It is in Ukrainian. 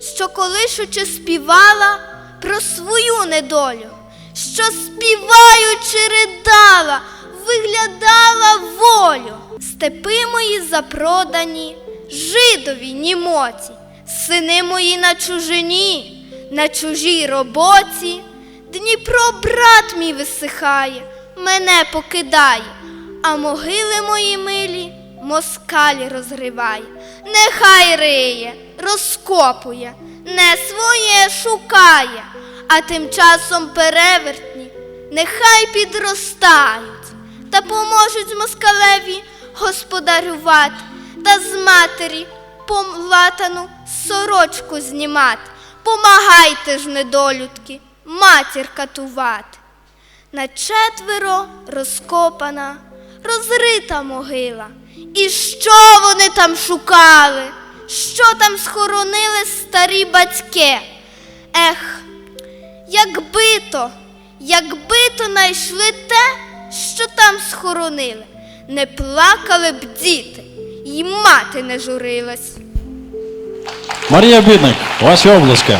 що колишучи співала про свою недолю, що співаючи ридала, виглядала волю. Степи мої запродані, жидові німоті, сини мої на чужині, на чужій роботі. Дніпро, брат мій висихає, мене покидає, а могили мої милі москаль розриває. Нехай риє, розкопує, не своє шукає, а тим часом перевертні нехай підростають та поможуть москалеві господарювати та з матері помлатану сорочку знімати. Помагайте ж, недолюдки, матір катувати. На четверо розкопана, розрита могила. І що вони там шукали? Що там схоронили старі батьки? Ех, якби то, якби то знайшли те, що там схоронили, не плакали б діти, і мати не журилась. Марія Бідник, ваші обласки.